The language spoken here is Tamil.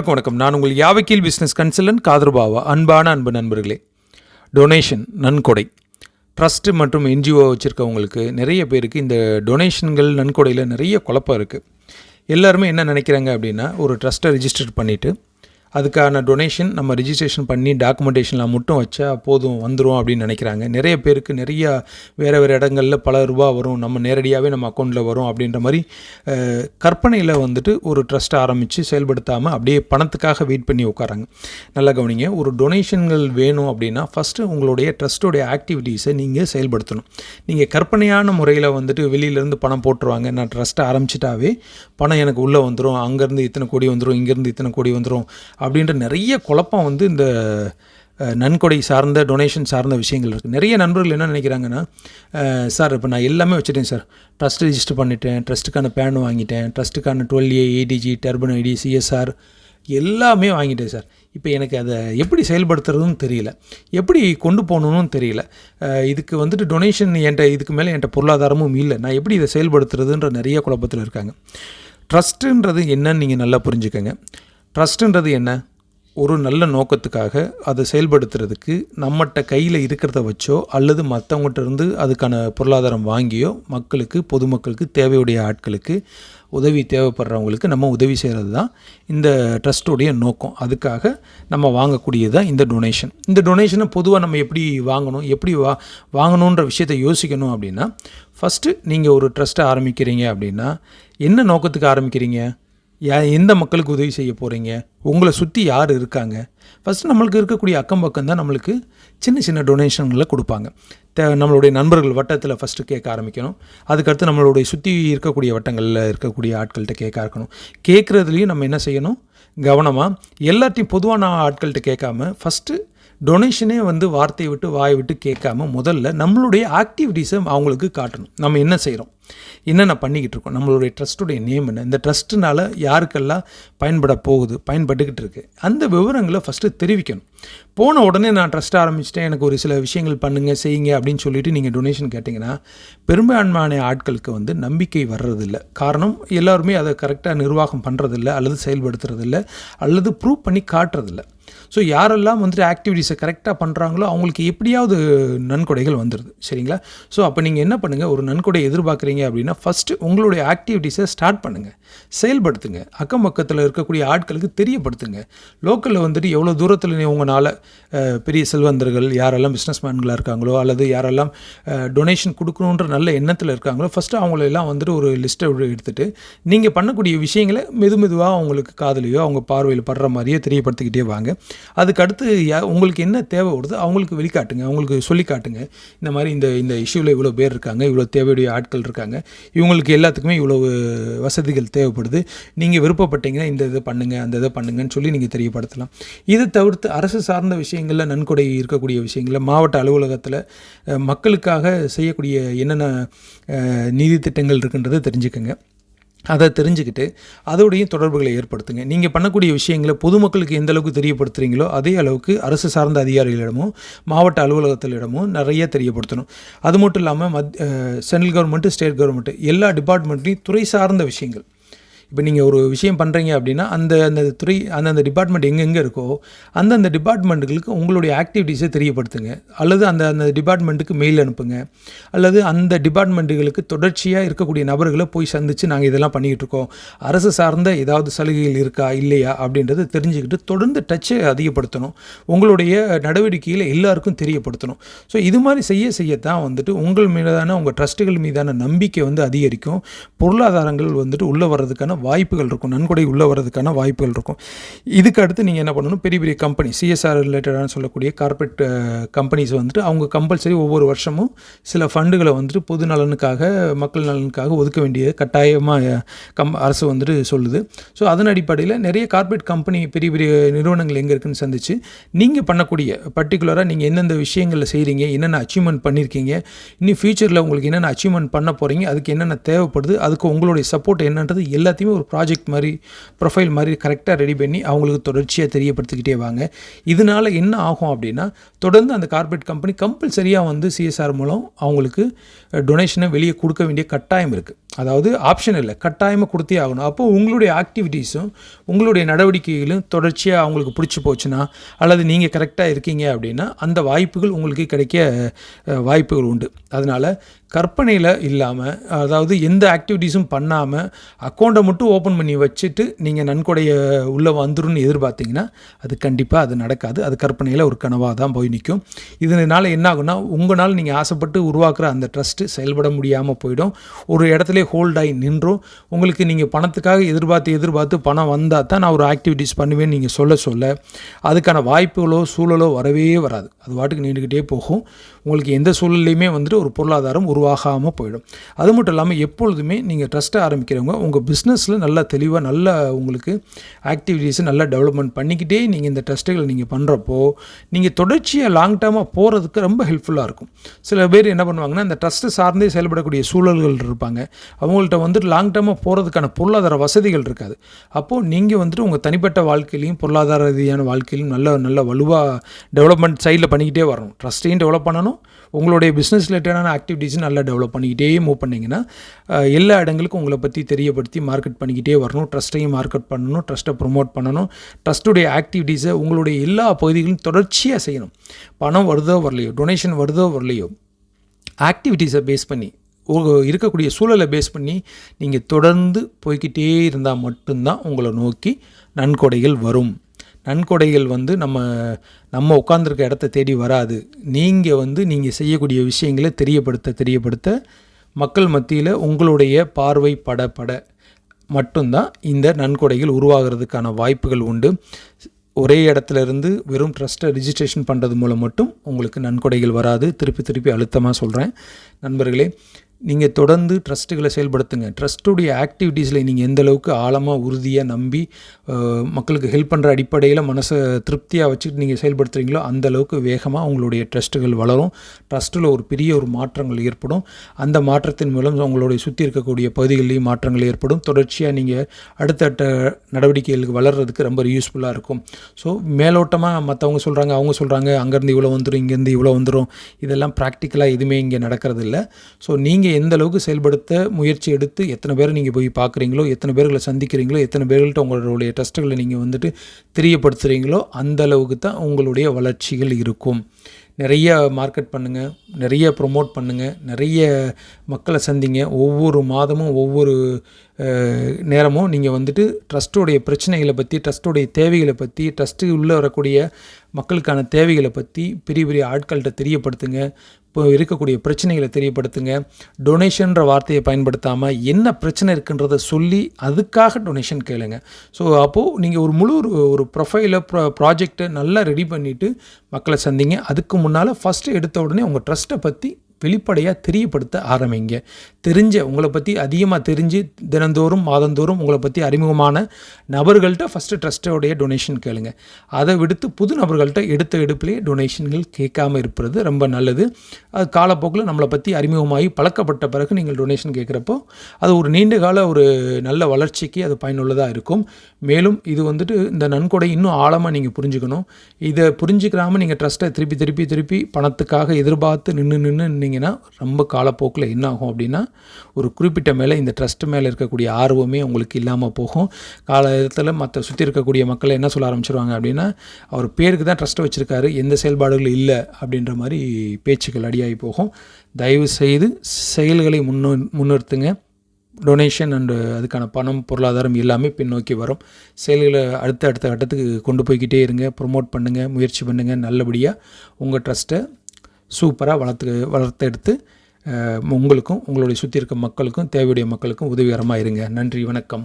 அனைவருக்கும் வணக்கம். நான் உங்கள் யாவக்கீல் பிஸ்னஸ் கன்சல்டன்ட் காதர்பாவா. அன்பான அன்பு நண்பர்களே டொனேஷன் நன்கொடை. ட்ரஸ்ட்டு மற்றும் என்ஜிஓ வச்சுருக்கவங்களுக்கு நிறைய பேருக்கு இந்த டொனேஷன்கள் நன்கொடையில் நிறைய குழப்பம் இருக்குது எல்லாருமே என்ன நினைக்கிறாங்க அப்படின்னா ஒரு ட்ரஸ்ட்டை ரிஜிஸ்டர் பண்ணிவிட்டு அதுக்கான டொனேஷன் நம்ம ரிஜிஸ்ட்ரேஷன் பண்ணி டாக்குமெண்டேஷனில் மட்டும் வச்சா போதும் வந்துடும் அப்படின்னு நினைக்கிறாங்க. நிறைய பேருக்கு நிறைய வேறு வேறு இடங்களில் பல ரூபா வரும். நம்ம நேரடியாகவே நம்ம அக்கௌண்ட்டில் வரும் அப்படின்ற மாதிரி கற்பனையில் வந்துட்டு ஒரு ட்ரஸ்ட்டை ஆரம்பித்து செயல்படுத்தாமல் அப்படியே பணத்துக்காக வெயிட் பண்ணி உட்காராங்க நல்லா கவனிங்க. ஒரு டொனேஷன்கள் வேணும் அப்படின்னா ஃபஸ்ட்டு உங்களுடைய ட்ரஸ்ட்டோடைய ஆக்டிவிட்டீஸை நீங்கள் செயல்படுத்தணும். நீங்கள் கற்பனையான முறையில் வந்துட்டு வெளியிலேருந்து பணம் போட்டுருவாங்க. நான் ட்ரஸ்ட்டை ஆரம்பிச்சிட்டாவே பணம் எனக்கு உள்ளே வந்துடும் அங்கேருந்து இத்தனை கோடி வந்துடும் இங்கேருந்து இத்தனை கோடி வந்துடும் அப்படின்ற நிறைய குழப்பம் வந்து இந்த நன்கொடை சார்ந்த டொனேஷன் சார்ந்த விஷயங்கள் இருக்குது நிறைய நண்பர்கள் என்ன நினைக்கிறாங்கன்னா சார் இப்போ நான் எல்லாமே வச்சுட்டேன் சார். ட்ரஸ்ட் ரிஜிஸ்டர் பண்ணிட்டேன் ட்ரஸ்ட்டுக்கான பேன் வாங்கிட்டேன் ட்ரஸ்ட்டுக்கான twelve A eighty G Darpan ID CSR எல்லாமே வாங்கிட்டேன் சார். இப்போ எனக்கு அதை எப்படி செயல்படுத்துறதுன்னு தெரியல. எப்படி கொண்டு போகணுன்னு தெரியல. இதுக்கு வந்துட்டு டொனேஷன் என்கிட்ட இதுக்கு மேலே என்கிட்ட பொருளாதாரமும் இல்லை. நான் எப்படி இதை செயல்படுத்துறதுன்ற நிறைய குழப்பத்தில் இருக்காங்க. ட்ரஸ்ட்டுன்றது என்னன்னு நீங்கள் நல்லா புரிஞ்சுக்கோங்க. ட்ரஸ்ட்டுன்றது என்ன? ஒரு நல்ல நோக்கத்துக்காக அதை செயல்படுத்துறதுக்கு நம்மகிட்ட கையில் இருக்கிறத வச்சோ அல்லது மற்றவங்ககிட்ட இருந்து அதுக்கான பொருளாதாரம் வாங்கியோ மக்களுக்கு பொதுமக்களுக்கு தேவையுடைய ஆட்களுக்கு உதவி தேவைப்படுறவங்களுக்கு நம்ம உதவி செய்கிறது தான் இந்த ட்ரஸ்ட்டுடைய நோக்கம். அதுக்காக நம்ம வாங்கக்கூடியது தான் இந்த டொனேஷன் இந்த டொனேஷனை பொதுவாக நம்ம எப்படி வாங்கணும் எப்படி வா வாங்கணுன்ற விஷயத்தை யோசிக்கணும் அப்படின்னா ஃபஸ்ட்டு நீங்கள் ஒரு ட்ரஸ்ட்டை ஆரம்பிக்கிறீங்க அப்படின்னா என்ன நோக்கத்துக்கு ஆரம்பிக்கிறீங்க? எந்த மக்களுக்கு உதவி செய்ய போகிறீங்க உங்களை சுற்றி யார் இருக்காங்க? ஃபஸ்ட்டு நம்மளுக்கு இருக்கக்கூடிய அக்கம் பக்கம் தான் நம்மளுக்கு சின்ன சின்ன டொனேஷன்களை கொடுப்பாங்க. தே நம்மளுடைய நண்பர்கள் வட்டத்தில் ஃபஸ்ட்டு கேட்க ஆரம்பிக்கணும். அதுக்கடுத்து நம்மளுடைய சுற்றி இருக்கக்கூடிய வட்டங்களில் இருக்கக்கூடிய ஆட்கள்கிட்ட கேட்க ஆரம்பிக்கணும். கேட்குறதுலையும் நம்ம என்ன செய்யணும்? கவனமாக எல்லாத்தையும் பொதுவான ஆட்கள்கிட்ட கேட்காம ஃபஸ்ட்டு டொனேஷனே வந்து வார்த்தையை விட்டு வாயை விட்டு கேட்காம முதல்ல நம்மளுடைய ஆக்டிவிட்டீஸை அவங்களுக்கு காட்டணும். நம்ம என்ன செய்கிறோம் என்னென்ன பண்ணிக்கிட்டு இருக்கோம்? நம்மளுடைய ட்ரஸ்ட்டுடைய நேம் என்ன? இந்த ட்ரஸ்ட்டுனால யாருக்கெல்லாம் பயன்பட போகுது பயன்பட்டுக்கிட்டு இருக்கு? அந்த விவரங்களை ஃபஸ்ட்டு தெரிவிக்கணும். போன உடனே நான் ட்ரஸ்ட் ஆரம்பிச்சிட்டேன். எனக்கு ஒரு சில விஷயங்கள் பண்ணுங்கள் செய்யுங்க அப்படின்னு சொல்லிட்டு நீங்கள் டொனேஷன் கேட்டிங்கன்னா பெரும்பான்மையான ஆட்களுக்கு வந்து நம்பிக்கை வர்றதில்ல. காரணம் எல்லாருமே அதை கரெக்டாக நிர்வாகம் பண்ணுறதில்ல அல்லது செயல்படுத்துறதில்ல அல்லது ப்ரூவ் பண்ணி காட்டுறதில்ல. ஸோ யாரெல்லாம் வந்துட்டு ஆக்டிவிட்டீஸை கரெக்டாக பண்ணுறாங்களோ அவங்களுக்கு எப்படியாவது நன்கொடைகள் வந்துடுது சரிங்களா? ஸோ அப்போ நீங்கள் என்ன பண்ணுங்கள் ஒரு நன்கொடை எதிர்பார்க்குறீங்க அப்படின்னா ஃபஸ்ட்டு உங்களுடைய ஆக்டிவிட்டீஸை ஸ்டார்ட் பண்ணுங்கள் செயல்படுத்துங்க. அக்கம் பக்கத்தில் இருக்கக்கூடிய ஆட்களுக்கு தெரியப்படுத்துங்க. லோக்கலில் வந்துட்டு எவ்வளோ தூரத்தில் உங்களால் பெரிய செல்வந்தர்கள் யாரெல்லாம் பிஸ்னஸ்மேன்களாக இருக்காங்களோ அல்லது யாரெல்லாம் டொனேஷன் கொடுக்கணுன்ற நல்ல எண்ணத்தில் இருக்காங்களோ ஃபஸ்ட்டு அவங்களெல்லாம் வந்துட்டு ஒரு லிஸ்ட்டை எடுத்துகிட்டு நீங்கள் பண்ணக்கூடிய விஷயங்களை மெது மெதுவாக அவங்களுக்கு காதலையோ அவங்க பார்வையில் படுற மாதிரியோ தெரியப்படுத்திக்கிட்டே வாங்க. அதுக்கு அடுத்து யா- உங்களுக்கு என்ன தேவை அவங்களுக்கு வெளிக்காட்டுங்க அவங்களுக்கு சொல்லி காட்டுங்க இந்த மாதிரி இந்த இந்த இஷ்யூவில் இவ்வளோ பேர் இருக்காங்க இவ்வளோ தேவையுடைய ஆட்கள் இருக்காங்க இவங்களுக்கு எல்லாத்துக்குமே இவ்வளோ வசதிகள் தேவைப்படுது. நீங்கள் விருப்பப்பட்டீங்கன்னா இந்த இதை பண்ணுங்க அந்த இதை பண்ணுங்கன்னு சொல்லி நீங்கள் தெரியப்படுத்தலாம். இதை தவிர்த்து அரசு சார்ந்த விஷயங்களில் நன்கொடை இருக்கக்கூடிய விஷயங்களில் மாவட்ட அலுவலகத்தில் மக்களுக்காக செய்யக்கூடிய என்னென்ன அஹ், நீதி திட்டங்கள் இருக்குன்றதை தெரிஞ்சுக்கோங்க. அதை தெரிஞ்சுக்கிட்டு அதோடையும் தொடர்புகளை ஏற்படுத்துங்க. நீங்கள் பண்ணக்கூடிய விஷயங்களை பொதுமக்களுக்கு எந்த அளவுக்கு தெரியப்படுத்துகிறீங்களோ அதே அளவுக்கு அரசு சார்ந்த அதிகாரிகளிடமும் மாவட்ட அலுவலகத்திலிடமும் நிறைய தெரியப்படுத்தணும். அது மட்டும் இல்லாமல் மத் சென்ட்ரல் கவர்மெண்ட்டு ஸ்டேட் கவர்மெண்ட்டு எல்லா டிபார்ட்மெண்ட்லேயும் துறை சார்ந்த விஷயங்கள். இப்போ நீங்கள் ஒரு விஷயம் பண்ணுறீங்க அப்படின்னா அந்த அந்த துறை அந்தந்த டிபார்ட்மெண்ட் எங்கெங்கே இருக்கோ அந்தந்த டிபார்ட்மெண்ட்டுகளுக்கு உங்களுடைய ஆக்டிவிட்டீஸை தெரியப்படுத்துங்க. அல்லது அந்த அந்த டிபார்ட்மெண்ட்டுக்கு மெயில் அனுப்புங்க. அல்லது அந்த டிபார்ட்மெண்ட்டுகளுக்கு தொடர்ச்சியாக இருக்கக்கூடிய நபர்களை போய் சந்தித்து நாங்கள் இதெல்லாம் பண்ணிக்கிட்டு இருக்கோம். அரசு சார்ந்த ஏதாவது சலுகைகள் இருக்கா இல்லையா அப்படின்றத தெரிஞ்சுக்கிட்டு தொடர்ந்து டச்சை அதிகப்படுத்தணும். உங்களுடைய நடவடிக்கையில் எல்லாருக்கும் தெரியப்படுத்தணும். ஸோ இது மாதிரி செய்ய செய்யத்தான் வந்துட்டு உங்கள் மீதான உங்கள் ட்ரஸ்ட்டுகள் மீதான நம்பிக்கை வந்து அதிகரிக்கும். பொருளாதாரங்கள் வந்துட்டு உள்ளே வர்றதுக்கான வாய்ப்புகள் இருக்கும். நன்கொடை உள்ளே வரதுக்கான வாய்ப்புகள் இருக்கும். இதுக்கு அடுத்து நீங்கள் என்ன பண்ணணும்? பெரிய பெரிய கம்பெனி சிஎஸ்ஆர் ரிலேட்டடான சொல்லக்கூடிய கார்ப்பரேட் கம்பெனிஸ் வந்துட்டு அவங்க கம்பல்சரி ஒவ்வொரு வருஷமும் சில ஃபண்டுகளை வந்துட்டு பொது நலனுக்காக மக்கள் நலனுக்காக ஒதுக்க வேண்டிய கட்டாயமாக கம் அரசு வந்துட்டு சொல்லுது. ஸோ அதன் அடிப்படையில் நிறைய கார்ப்பரேட் கம்பெனி பெரிய பெரிய நிறுவனங்கள் எங்கே இருக்குன்னு சந்திச்சு நீங்கள் பண்ணக்கூடிய பர்டிகுலராக நீங்கள் எந்தெந்த விஷயங்களில் செய்கிறீங்க என்னென்ன அச்சீவ்மெண்ட் பண்ணியிருக்கீங்க இன்னும் ஃப்யூச்சரில் உங்களுக்கு என்னென்ன அச்சீவ்மெண்ட் பண்ண போகிறீங்க அதுக்கு என்னென்ன தேவைப்படுது? அதுக்கு உங்களுடைய சப்போர்ட் என்னன்றது எல்லாத்தையுமே ஒரு ப்ராஜெக்ட் மாதிரி ப்ரொஃபைல் மாதிரி கரெக்டாக ரெடி பண்ணி அவங்களுக்கு தொடர்ச்சியாக தெரியப்படுத்திக்கிட்டே வாங்க. இதனால் என்ன ஆகும் அப்படின்னா தொடர்ந்து அந்த கார்ப்பரேட் கம்பெனி கம்பல்சரியாக வந்து சிஎஸ்ஆர் மூலம் அவங்களுக்கு டொனேஷனை வெளியே கொடுக்க வேண்டிய கட்டாயம் இருக்குது அதாவது ஆப்ஷன் இல்லை கட்டாயமாக கொடுத்தே ஆகணும். அப்போ உங்களுடைய ஆக்டிவிட்டீஸும் உங்களுடைய நடவடிக்கைகளும் தொடர்ச்சியாக அவங்களுக்கு பிடிச்சி போச்சுன்னா அல்லது நீங்கள் கரெக்டாக இருக்கீங்க அப்படின்னா அந்த வாய்ப்புகள் உங்களுக்கு கிடைக்க வாய்ப்புகள் உண்டு. அதனால் கற்பனையில் இல்லாமல் அதாவது எந்த ஆக்டிவிட்டீஸும் பண்ணாமல் அக்கௌண்ட்டை மட்டும் ஓப்பன் பண்ணி வச்சுட்டு நீங்கள் நன்கொடைய உள்ளே வந்துருன்னு எதிர்பார்த்தீங்கன்னா அது கண்டிப்பாக அது நடக்காது. அது கற்பனையில் ஒரு கனவாக தான் போய் நிற்கும் இதனால் என்ன ஆகும்னா உங்களால் நீங்கள் ஆசைப்பட்டு உருவாக்குற அந்த ட்ரஸ்ட்டு செயல்பட முடியாமல் போயிடும். ஒரு இடத்துல ஹோல்ட் ஆகி நின்றும். உங்களுக்கு நீங்கள் பணத்துக்காக எதிர்பார்த்து எதிர்பார்த்து பணம் வந்தால் தான் நான் ஒரு ஆக்டிவிட்டீஸ் பண்ணுவேன்னு நீங்கள் சொல்ல சொல்ல அதுக்கான வாய்ப்புகளோ சூழலோ வரவே வராது. அது வாட்டுக்கு நீண்டுக்கிட்டே போகும். உங்களுக்கு எந்த சூழல்லையுமே வந்துட்டு ஒரு பொருளாதாரம் ஒரு உருவாகாமல் போயிடும். அது மட்டும் இல்லாமல் எப்பொழுதுமே நீங்கள் ட்ரஸ்ட்டை ஆரம்பிக்கிறவங்க உங்கள் பிஸ்னஸில் நல்லா தெளிவாக நல்ல உங்களுக்கு ஆக்டிவிட்டீஸை நல்லா டெவலப்மெண்ட் பண்ணிக்கிட்டே நீங்கள் இந்த ட்ரஸ்ட்டுகளை நீங்கள் பண்ணுறப்போ நீங்கள் தொடர்ச்சியாக லாங் டேர்மாக போகிறதுக்கு ரொம்ப ஹெல்ப்ஃபுல்லாக இருக்கும். சில பேர் என்ன பண்ணுவாங்கன்னா இந்த ட்ரஸ்ட்டை சார்ந்தே செயல்படக்கூடிய சூழல்கள் இருப்பாங்க. அவங்கள்ட்ட வந்துட்டு லாங் டேர்மாக போகிறதுக்கான பொருளாதார வசதிகள் இருக்காது. அப்போது நீங்கள் வந்துட்டு உங்கள் தனிப்பட்ட வாழ்க்கையிலையும் பொருளாதார ரீதியான வாழ்க்கையிலும் நல்ல நல்ல வலுவாக டெவலப்மெண்ட் சைடில் பண்ணிக்கிட்டே வரணும். ட்ரஸ்ட்டையும் டெவலப் பண்ணணும். உங்களுடைய பிஸ்னஸ் ரிலேட்டடான ஆக்டிவிட்டீஸும் நல்லா டெவலப் பண்ணிக்கிட்டே மூவ் பண்ணிங்கன்னா எல்லா இடங்களுக்கும் உங்களை பற்றி தெரியப்படுத்தி மார்க்கெட் பண்ணிக்கிட்டே வரணும். ட்ரஸ்ட்டையும் மார்க்கெட் பண்ணணும். ட்ரஸ்ட்டை ப்ரொமோட் பண்ணணும். ட்ரஸ்ட்டுடைய ஆக்டிவிட்டீஸை உங்களுடைய எல்லா பகுதிகளும் தொடர்ச்சியாக செய்யணும். பணம் வருதோ வரலையோ டொனேஷன் வருதோ வரலையோ ஆக்டிவிட்டீஸை பேஸ் பண்ணி இருக்கக்கூடிய சூழலை பேஸ் பண்ணி நீங்கள் தொடர்ந்து போய்கிட்டே இருந்தால் மட்டும்தான் உங்களை நோக்கி நன்கொடைகள் வரும். நன்கொடைகள் வந்து நம்ம நம்ம உட்காந்துருக்க இடத்த தேடி வராது. நீங்கள் வந்து நீங்கள் செய்யக்கூடிய விஷயங்களை தெரியப்படுத்த தெரியப்படுத்த மக்கள் மத்தியில் உங்களுடைய பார்வை பட பட மட்டும்தான் இந்த நன்கொடைகள் உருவாகிறதுக்கான வாய்ப்புகள் உண்டு. ஒரே இடத்துல இருந்து வெறும் ட்ரஸ்ட்டை ரிஜிஸ்ட்ரேஷன் பண்ணுறது மூலம் மட்டும் உங்களுக்கு நன்கொடைகள் வராது. திருப்பி திருப்பி அழுத்தமாக சொல்கிறேன் நண்பர்களே நீங்கள் தொடர்ந்து ட்ரஸ்ட்டுகளை செயல்படுத்துங்க. ட்ரஸ்ட்டுடைய ஆக்டிவிட்டீஸில் நீங்கள் எந்த அளவுக்கு ஆழமாக உறுதியாக நம்பி மக்களுக்கு ஹெல்ப் பண்ணுற அடிப்படையில் மனசை திருப்தியாக வச்சுட்டு நீங்கள் செயல்படுத்துகிறீங்களோ அந்த அளவுக்கு வேகமாக உங்களுடைய ட்ரஸ்ட்டுகள் வளரும். ட்ரஸ்ட்டில் ஒரு பெரிய ஒரு மாற்றங்கள் ஏற்படும். அந்த மாற்றத்தின் மூலம் உங்களுடைய சுற்றி இருக்கக்கூடிய பகுதிகளிலேயும் மாற்றங்கள் ஏற்படும். தொடர்ச்சியாக நீங்கள் அடுத்தடுத்த நடவடிக்கைகளுக்கு வளர்கிறதுக்கு ரொம்ப யூஸ்ஃபுல்லாக இருக்கும். ஸோ மேலோட்டமாக மற்றவங்க சொல்கிறாங்க அவங்க சொல்கிறாங்க அங்கேருந்து இவ்வளோ வந்துடும் இங்கேருந்து இவ்வளோ வந்துடும் இதெல்லாம் ப்ராக்டிக்கலாக எதுவுமே இங்கே நடக்கிறது இல்லை ஸோ நீங்கள் எந்த அளவுக்கு செயல்படுத்த முயற்சி எடுத்து எத்தனை பேரை நீங்கள் போய் பார்க்குறீங்களோ எத்தனை பேர்களை சந்திக்கிறீங்களோ எத்தனை பேர்கள்ட்ட உங்களுடைய ட்ரஸ்ட்டுகளை நீங்கள் வந்துட்டு தெரியப்படுத்துகிறீங்களோ அந்த அளவுக்கு தான் உங்களுடைய வளர்ச்சிகள் இருக்கும். நிறைய மார்க்கெட் பண்ணுங்கள் நிறைய ப்ரொமோட் பண்ணுங்கள் நிறைய மக்களை சந்திங்க. ஒவ்வொரு மாதமும் ஒவ்வொரு நேரமும் நீங்கள் வந்துட்டு ட்ரஸ்ட்டோடைய பிரச்சனைகளை பற்றி ட்ரஸ்ட்டோடைய தேவைகளை பற்றி ட்ரஸ்ட்டு உள்ளே வரக்கூடிய மக்களுக்கான தேவைகளை பற்றி பெரிய பெரிய ஆட்கள்கிட்ட தெரியப்படுத்துங்க. இப்போ இருக்கக்கூடிய பிரச்சனைகளை தெரியப்படுத்துங்க. டொனேஷன்ற வார்த்தையை பயன்படுத்தாமல் என்ன பிரச்சனை இருக்குன்றத சொல்லி அதுக்காக டொனேஷன் கேளுங்க. ஸோ அப்போது நீங்கள் ஒரு முழு ஒரு ஒரு ப்ரொஃபைலை ப்ரா ப்ராஜெக்டை நல்லா ரெடி பண்ணிவிட்டு மக்களை சந்திங்க. அதுக்கு முன்னால் ஃபஸ்ட்டு எடுத்த உடனே உங்கள் ட்ரஸ்ட்டை பற்றி வெளிப்படையாக தெரியப்படுத்த ஆரம்பிங்க. தெரிஞ்ச உங்களை பற்றி அதிகமாக தெரிஞ்சு தினந்தோறும் மாதந்தோறும் உங்களை பற்றி அறிமுகமான நபர்கள்ட்ட ஃபஸ்ட்டு ட்ரஸ்ட்டோடைய டொனேஷன் கேளுங்க. அதை விடுத்து புது நபர்கள்ட்ட எடுத்த எடுப்பிலே டொனேஷன்கள் கேட்காம இருப்பது ரொம்ப நல்லது. அது காலப்போக்கில் நம்மளை பற்றி அறிமுகமாகி பழக்கப்பட்ட பிறகு நீங்கள் டொனேஷன் கேட்குறப்போ அது ஒரு நீண்ட கால ஒரு நல்ல வளர்ச்சிக்கு அது பயனுள்ளதாக இருக்கும். மேலும் இது வந்துட்டு இந்த நன்கொடை இன்னும் ஆழமாக நீங்கள் புரிஞ்சுக்கணும். இதை புரிஞ்சுக்கிறாமல் நீங்கள் ட்ரஸ்ட்டை திருப்பி திருப்பி திருப்பி பணத்துக்காக எதிர்பார்த்து நின்று நின்று இருந்தீங்கன்னா ரொம்ப காலப்போக்கில் என்ன ஆகும் அப்படின்னா ஒரு குறிப்பிட்ட மேலே இந்த ட்ரஸ்ட் மேலே இருக்கக்கூடிய ஆர்வமே உங்களுக்கு இல்லாமல் போகும். காலத்தில் மற்ற சுற்றி இருக்கக்கூடிய மக்களை என்ன சொல்ல ஆரம்பிச்சிருவாங்க அப்படின்னா அவர் பேருக்கு தான் ட்ரஸ்ட்டை வச்சுருக்காரு எந்த செயல்பாடுகளும் இல்லை அப்படின்ற மாதிரி பேச்சுக்கள் அடியாகி போகும். தயவு செய்து செயல்களை முன்னு முன்னிறுத்துங்க. டொனேஷன் அண்டு அதுக்கான பணம் பொருளாதாரம் எல்லாமே பின்னோக்கி வரும். செயல்களை அடுத்த அடுத்த கட்டத்துக்கு கொண்டு போய்கிட்டே இருங்க. ப்ரொமோட் பண்ணுங்கள் முயற்சி பண்ணுங்கள் நல்லபடியாக உங்கள் ட்ரஸ்ட்டை சூப்பராக வளர்த்து வளர்த்தெடுத்து உங்களுக்கும் உங்களுடைய சுற்றி இருக்க மக்களுக்கும் தேவையுடைய மக்களுக்கும் உதவிகரமாக இருங்க. நன்றி வணக்கம்.